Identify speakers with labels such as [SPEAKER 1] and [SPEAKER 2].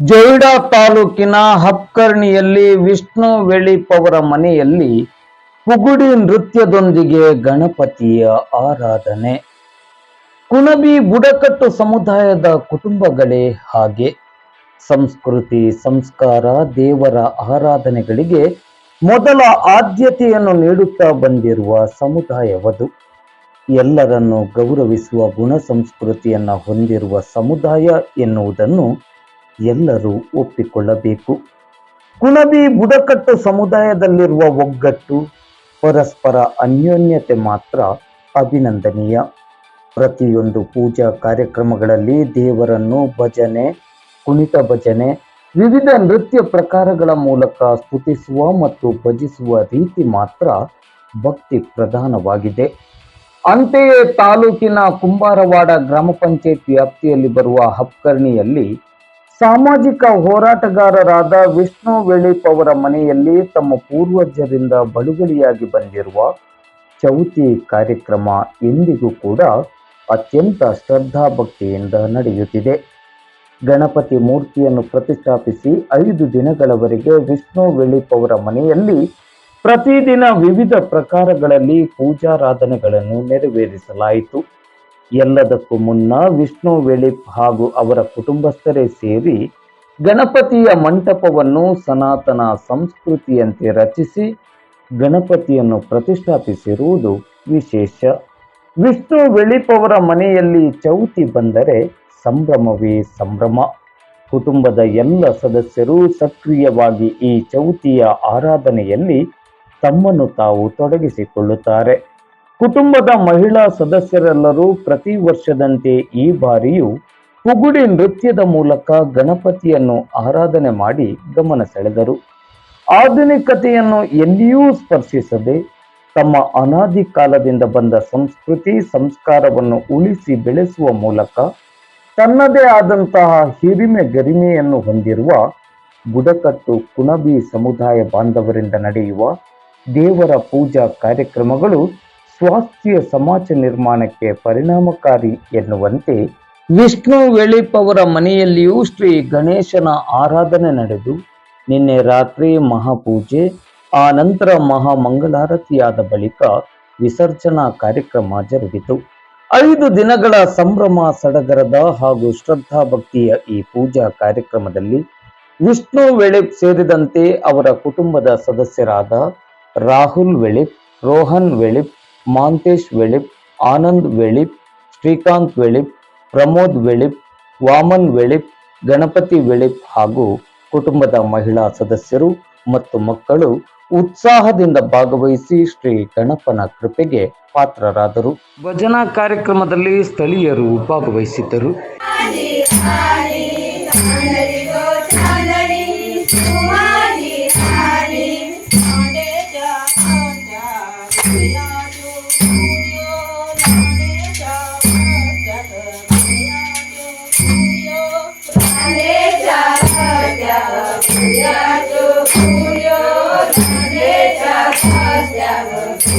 [SPEAKER 1] ಜೊಯ್ಡಾ ತಾಲೂಕಿನ ಹಪ್ಕರ್ಣಿಯಲ್ಲಿ ವಿಷ್ಣು ವೆಳಿಪವರ ಮನೆಯಲ್ಲಿ ಪುಗುಡಿ ನೃತ್ಯದೊಂದಿಗೆ ಗಣಪತಿಯ ಆರಾಧನೆ. ಕುಣಬಿ ಬುಡಕಟ್ಟು ಸಮುದಾಯದ ಕುಟುಂಬಗಳೇ ಹಾಗೆ. ಸಂಸ್ಕೃತಿ, ಸಂಸ್ಕಾರ, ದೇವರ ಆರಾಧನೆಗಳಿಗೆ ಮೊದಲ ಆದ್ಯತೆಯನ್ನು ನೀಡುತ್ತಾ ಬಂದಿರುವ ಸಮುದಾಯವದು. ಎಲ್ಲರನ್ನು ಗೌರವಿಸುವ ಗುಣ ಸಂಸ್ಕೃತಿಯನ್ನು ಹೊಂದಿರುವ ಸಮುದಾಯ ಎನ್ನುವುದನ್ನು ಎಲ್ಲರೂ ಒಪ್ಪಿಕೊಳ್ಳಬೇಕು. ಕುಣಬಿ ಬುಡಕಟ್ಟು ಸಮುದಾಯದಲ್ಲಿರುವ ಒಗ್ಗಟ್ಟು ಪರಸ್ಪರ ಅನ್ಯೋನ್ಯತೆ ಮಾತ್ರ ಅಭಿನಂದನೀಯ. ಪ್ರತಿಯೊಂದು ಪೂಜಾ ಕಾರ್ಯಕ್ರಮಗಳಲ್ಲಿ ದೇವರನ್ನು ಭಜನೆ ಕುಣಿತ ಭಜನೆ, ವಿವಿಧ ನೃತ್ಯ ಪ್ರಕಾರಗಳ ಮೂಲಕ ಸ್ತುತಿಸುವ ಮತ್ತು ಭಜಿಸುವ ರೀತಿ ಮಾತ್ರ ಭಕ್ತಿ ಪ್ರಧಾನವಾಗಿದೆ. ಅಂತೆಯೇ ತಾಲೂಕಿನ ಕುಂಬಾರವಾಡ ಗ್ರಾಮ ಪಂಚಾಯತ್ ವ್ಯಾಪ್ತಿಯಲ್ಲಿ ಬರುವ ಹಪ್ಕರ್ಣಿಯಲ್ಲಿ ಸಾಮಾಜಿಕ ಹೋರಾಟಗಾರರಾದ ವಿಷ್ಣು ವೆಳಿಪ್ ಅವರ ಮನೆಯಲ್ಲಿ ತಮ್ಮ ಪೂರ್ವಜರಿಂದ ಬಳುವಳಿಯಾಗಿ ಬಂದಿರುವ ಚೌತಿ ಕಾರ್ಯಕ್ರಮ ಎಂದಿಗೂ ಕೂಡ ಅತ್ಯಂತ ಶ್ರದ್ಧಾಭಕ್ತಿಯಿಂದ ನಡೆಯುತ್ತಿದೆ. ಗಣಪತಿ ಮೂರ್ತಿಯನ್ನು ಪ್ರತಿಷ್ಠಾಪಿಸಿ ಐದು ದಿನಗಳವರೆಗೆ ವಿಷ್ಣು ವೆಳಿಪ್ ಅವರ ಮನೆಯಲ್ಲಿ ಪ್ರತಿದಿನ ವಿವಿಧ ಪ್ರಕಾರಗಳಲ್ಲಿ ಪೂಜಾರಾಧನೆಗಳನ್ನು ನೆರವೇರಿಸಲಾಯಿತು. ಎಲ್ಲದಕ್ಕೂ ಮುನ್ನ ವಿಷ್ಣು ವೆಳಿಪ್ ಹಾಗೂ ಅವರ ಕುಟುಂಬಸ್ಥರೇ ಸೇರಿ ಗಣಪತಿಯ ಮಂಟಪವನ್ನು ಸನಾತನ ಸಂಸ್ಕೃತಿಯಂತೆ ರಚಿಸಿ ಗಣಪತಿಯನ್ನು ಪ್ರತಿಷ್ಠಾಪಿಸಿರುವುದು ವಿಶೇಷ. ವಿಷ್ಣು ವೆಳಿಪ್ ಅವರ ಮನೆಯಲ್ಲಿ ಚೌತಿ ಬಂದರೆ ಸಂಭ್ರಮವೇ ಸಂಭ್ರಮ. ಕುಟುಂಬದ ಎಲ್ಲ ಸದಸ್ಯರು ಸಕ್ರಿಯವಾಗಿ ಈ ಚೌತಿಯ ಆರಾಧನೆಯಲ್ಲಿ ತಮ್ಮನ್ನು ತಾವು ತೊಡಗಿಸಿಕೊಳ್ಳುತ್ತಾರೆ. ಕುಟುಂಬದ ಮಹಿಳಾ ಸದಸ್ಯರೆಲ್ಲರೂ ಪ್ರತಿ ವರ್ಷದಂತೆ ಈ ಬಾರಿಯೂ ಪುಗುಡಿ ನೃತ್ಯದ ಮೂಲಕ ಗಣಪತಿಯನ್ನು ಆರಾಧನೆ ಮಾಡಿ ಗಮನ ಸೆಳೆದರು. ಆಧುನಿಕತೆಯನ್ನು ಎಲ್ಲಿಯೂ ಸ್ಪರ್ಶಿಸದೆ ತಮ್ಮ ಅನಾದಿ ಕಾಲದಿಂದ ಬಂದ ಸಂಸ್ಕೃತಿ ಸಂಸ್ಕಾರವನ್ನು ಉಳಿಸಿ ಬೆಳೆಸುವ ಮೂಲಕ ತನ್ನದೇ ಆದಂತಹ ಹಿರಿಮೆ ಗರಿಮೆಯನ್ನು ಹೊಂದಿರುವ ಬುಡಕಟ್ಟು ಕುಣಬಿ ಸಮುದಾಯ ಬಾಂಧವರಿಂದ ನಡೆಯುವ ದೇವರ ಪೂಜಾ ಕಾರ್ಯಕ್ರಮಗಳು ಸ್ವಾಸ್ಥ್ಯ ಸಮಾಜ ನಿರ್ಮಾಣಕ್ಕೆ ಪರಿಣಾಮಕಾರಿ ಎನ್ನುವಂತೆ ವಿಷ್ಣು ವೆಳಿಪ್ ಅವರ ಮನೆಯಲ್ಲಿಯೂ ಶ್ರೀ ಗಣೇಶನ ಆರಾಧನೆ ನಡೆದು ನಿನ್ನೆ ರಾತ್ರಿ ಮಹಾಪೂಜೆ, ಆ ನಂತರ ಮಹಾಮಂಗಳಾರತಿಯಾದ ಬಳಿಕ ವಿಸರ್ಜನಾ ಕಾರ್ಯಕ್ರಮ ಜರುಗಿತು. ಐದು ದಿನಗಳ ಸಂಭ್ರಮ ಸಡಗರದ ಹಾಗೂ ಶ್ರದ್ಧಾ ಭಕ್ತಿಯ ಈ ಪೂಜಾ ಕಾರ್ಯಕ್ರಮದಲ್ಲಿ ವಿಷ್ಣು ವೆಳಿಪ್ ಸೇರಿದಂತೆ ಅವರ ಕುಟುಂಬದ ಸದಸ್ಯರಾದ ರಾಹುಲ್ ವೆಳಿಪ್ ರೋಹನ್ ವೆಳಿಪ್ ಮಾಂತೇಶ್ ವೆಳಿಪ್ ಆನಂದ್ ವೆಳಿಪ್ ಶ್ರೀಕಾಂತ್ ವೆಳಿಪ್ ಪ್ರಮೋದ್ ವೆಳಿಪ್ ವಾಮನ್ ವೆಳಿಪ್ ಗಣಪತಿ ವೆಳಿಪ್ ಹಾಗೂ ಕುಟುಂಬದ ಮಹಿಳಾ ಸದಸ್ಯರು ಮತ್ತು ಮಕ್ಕಳು ಉತ್ಸಾಹದಿಂದ ಭಾಗವಹಿಸಿ ಶ್ರೀ ಗಣಪನ ಕೃಪೆಗೆ ಪಾತ್ರರಾದರು. ಭಜನಾ ಕಾರ್ಯಕ್ರಮದಲ್ಲಿ ಸ್ಥಳೀಯರು ಭಾಗವಹಿಸಿದ್ದರು.